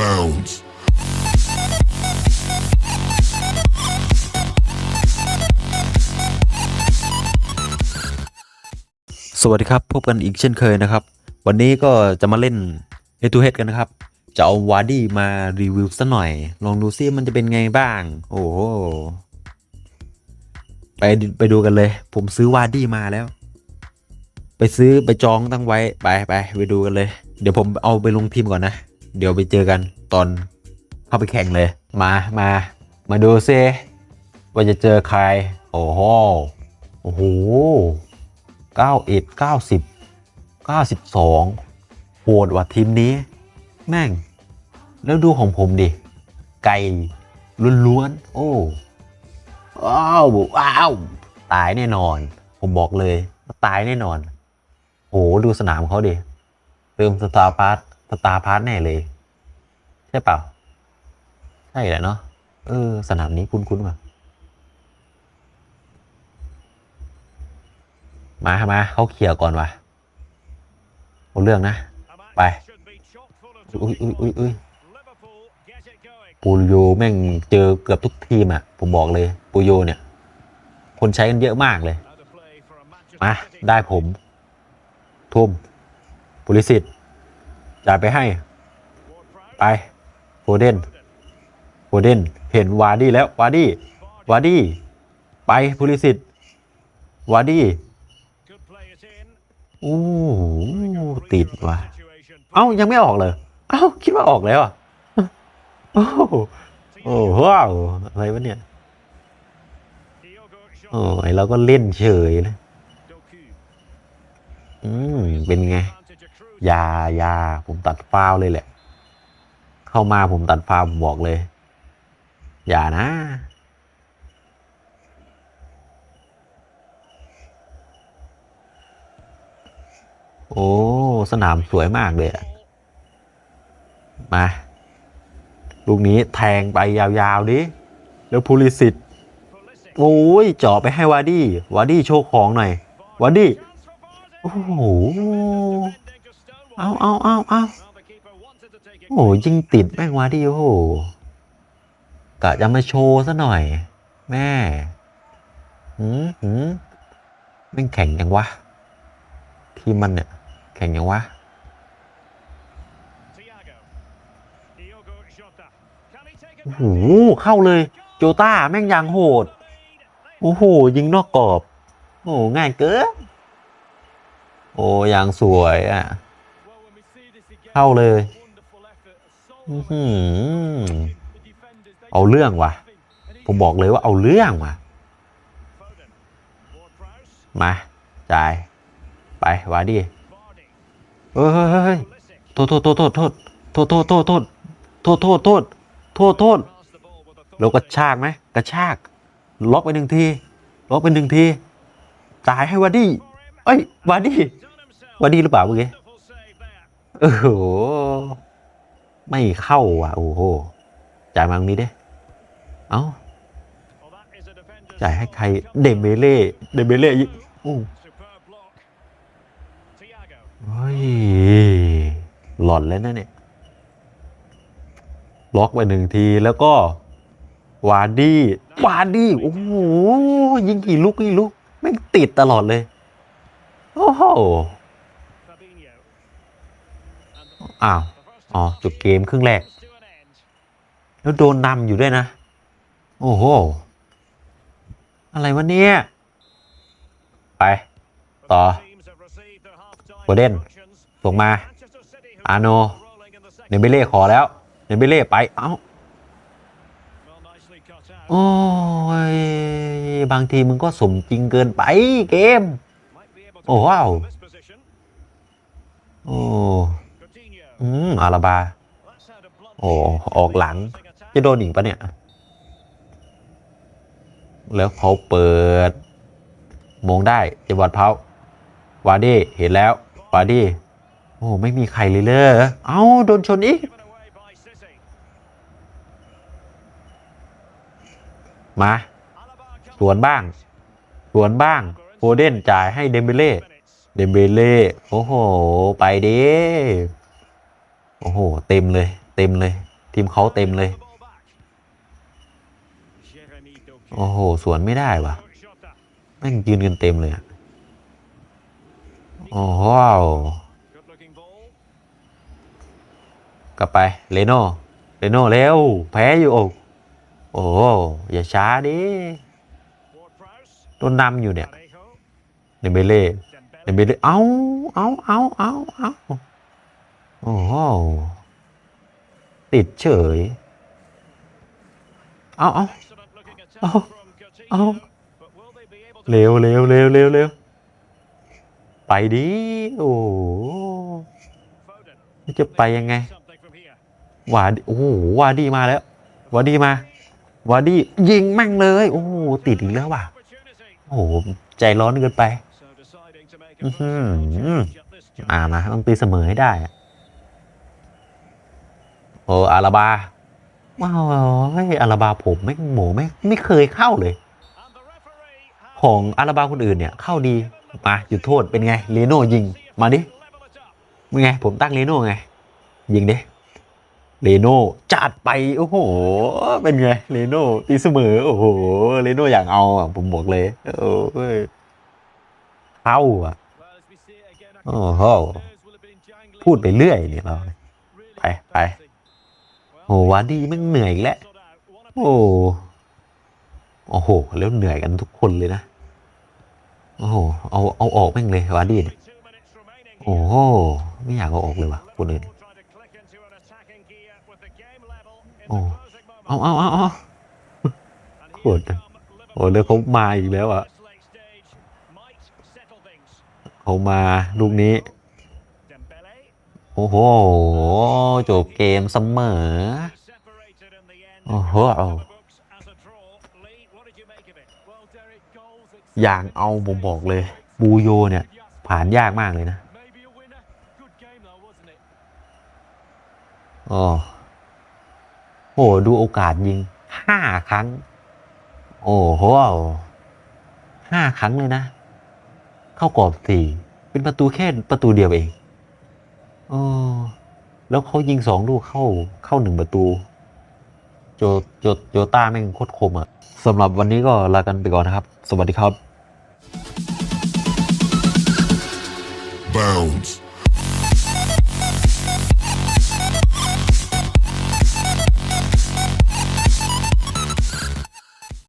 bounds. สวัสดีครับ พบกันอีกเช่นเคยนะครับ วันนี้ก็จะมาเล่น Head to Head กันนะครับ จะเอาวาร์ดี้มารีวิวสักหน่อย ลองดูซิมันจะเป็นไงบ้าง โอ้โห ไปไปดูกันเลย ผมซื้อวาร์ดี้มาแล้ว ไปซื้อไปจองตั้งไว้ ไปไปไปดูกันเลย เดี๋ยวผมเอาไปลงทีมก่อนนะ เดี๋ยวไปเจอกันตอนเข้าไปแข่งเลย มามามาดูซิว่าจะเจอใคร โอ้โหโอ้โหเก้าเอ็ดเก้าสิบเก้าสิบสองโหดว่ะทีมนี้ แม่ง แล้วดูของผมดิ ไก่ล้วนๆ โอ้ว้าวว้าว ตายแน่นอน ผมบอกเลยว่าตายแน่นอน โห ดูสนามเขาดิ เติมสตาร์พาร์ต สตาร์พาร์ตแน่เลย ใช่เปล่า ใช่แหละเนาะเออ สนามนี้คุ้นๆว่ะมามาเขาเคลียก่อนวะเอาเรื่องนะ ไป อุ้ยอุ้ยอุ้ยอุ้ยปูโยแม่งเจอเกือบทุกทีมอะ ผมบอกเลยปูโยเนี่ย คนใช้กันเยอะมากเลย มา ได้ผม ทุ่มบริสิทธิ์ จ่ายไปให้ ไปโฟเดนโฟเดนเห็นวาร์ดี้แล้ววาร์ดี้วาร์ดี้ไปบริสิทธิ์วาร์ดี้โอ้ติดว่ะเอ้ายังไม่ออกเลยเอ้าคิดว่าออกแล้วอะโอ้โหโอ้ว้าวอะไรวะเนี่ยโอ้ยเราก็เล่นเฉยเลย เป็นไงยายาผมตัดฟาวเลยแหละ เข้ามาผมตัดฟาวผมบอกเลย อย่านะ โอ้ สนามสวยมากเลยมา ลูกนี้แทงไปยาวๆดิ แล้วพูลิสิตโอ้ยเจาะไปให้วาดี้ วาดี้โชว์ของหน่อย วาดี้ โอ้โห เอาเอาเอาเอาโอ้โหยิงติดแม่งวาร์ดี้โอ้โหกะจะมาโชว์ซะหน่อย แม่หืมหืมแม่งแข่งยังวะ ทีมมันเนี่ย แข่งยังวะโอ้โหเข้าเลย โจต้าแม่งยางโหด โอ้โห ยิงนอกกรอบ โอ้โหง่ายเกิน โอ้ยางสวยอะ เข้าเลยอื้อหือเอาเรื่องว่ะ ผมบอกเลยว่าเอาเรื่องว่ะ มา จ่าย ไปวาดีเฮ้ยเฮ้ยเฮ้ยโทษโทษโทษโทษโทษโทษโทษโทษโทษโทษโทษโทษโทษโทษเรากระชากไหมกระชาก ล็อกไปหนึ่งที ล็อกไปหนึ่งที จ่ายให้วาดี้ เอ้ยวาดี้วาดี้หรือเปล่าเมื่อกี้โอ้โห ไม่เข้าว่ะ โอ้โห จ่ายมาตรงนี้ดิเอ้า จ่ายให้ใคร เดเบเล่เดเบเล่ยิงอู้เฮ้ย หลอนแล้วนะเนี่ย ล็อกไปหนึ่งทีแล้วก็ วาร์ดี้ วาร์ดี้ โอ้โห ยิงกี่ลูกกี่ลูกแม่ติดตลอดเลย โอ้โหอ้าว อ๋อ จบเกมครึ่งแรก แล้วโดนนำอยู่ด้วยนะ โอ้โห อะไรวะเนี่ย ไป ต่อโกเด้นส่งมา อาโนโนเนเบเล่ขอแล้ว เนเบเล่ไป เอ้าโอ้ย บางทีมึงก็สมจริงเกินไปเกม โอ้โอ้ว้าว โอ้อืมอาราบา โอ้ออกหลัง จะโดนอีกปะเนี่ย แล้วเขาเปิด มงได้เจบอดเพาวาร์ดี้เห็นแล้ว วาร์ดี้โอ้ไม่มีใครเลยเลยเอ้า โดนชนอีก มา สวนบ้าง สวนบ้าง โฟเดนจ่ายให้เดมเบเล่ เดมเบเล่ โอ้โห ไปดิโอ้โห เต็มเลย เต็มเลย ทีมเขาเต็มเลย โอ้โห สวนไม่ได้ว่ะ แม่งยืนกันเต็มเลยโอ้โหกลับไป เลโน่ เลโน่เร็ว แพ้อยู่ โอ้โอ้โหอย่าช้าดิโดนนำอยู่เนี่ย เดเบเล่เดเบเล่เอาเอาเอาเอาเอาโอ้โหติดเฉย เอาเอาเอาเอาเร็วเร็วเร็วเร็วเร็วไปดิ โอ้จะไปยังไงวาดโอ้วาดีมาแล้ววาดีมาวาดียิงแม่งเลย โอ้ติดอีกแล้วว่ะ โอ้ใจร้อนเกินไป อื้อหืออ่ามาต้องตีเสมอให้ได้อะโอ้อาราบาว้าวอาราบาผมไม่โหมไม่ไม่เคยเข้าเลย ของอาราบาคนอื่นเนี่ย เข้าดีมาจุดโทษเป็นไงเลโน่ยิง มาดิเป็นไง ผมตั้งเลโน่ไง ยิงดิเลโน่จัดไป โอ้โห เป็นไงเลโน่ตีเสมอ โอ้โหเลโน่อยากเอาอะผมบอกเลย โอ้ยเข้าอะ โอ้โหพูดไปเรื่อยเนี่ยเราไปไปโอ้วาดีแม่งเหนื่อยอีกแล้วโอ้โอ้โหแล้วเหนื่อยกันทุกคนเลยนะโอ้โหเอาเอาออกแม่งเลยวาดีเนี่ยโอ้โหไม่อยากเอาออกเลยว่ะคนอื่นโอ้เอาเอาเอาเอาโคตรโอ้แล้วเขามาอีกแล้วอะ เขามาลูกนี้ โอ้โห จบเกมเสมอ โอ้โหอย่างเอาผมบอกเลย บูโยเนี่ย ผ่านยากมากเลยนะโอ้โห ดูโอกาสยิงห้าครั้ง โอ้โหห้าครั้งเลยนะ เข้ากรอบสี่เป็นประตูแค่ประตูเดียวเองเออแล้วเขายิงสองลูกเข้าเข้าหนึ่งประตู โจโจโจต้าแม่งโคตรคมอะสำหรับวันนี้ก็ลากันไปก่อนนะครับ สวัสดีครับ Bounds.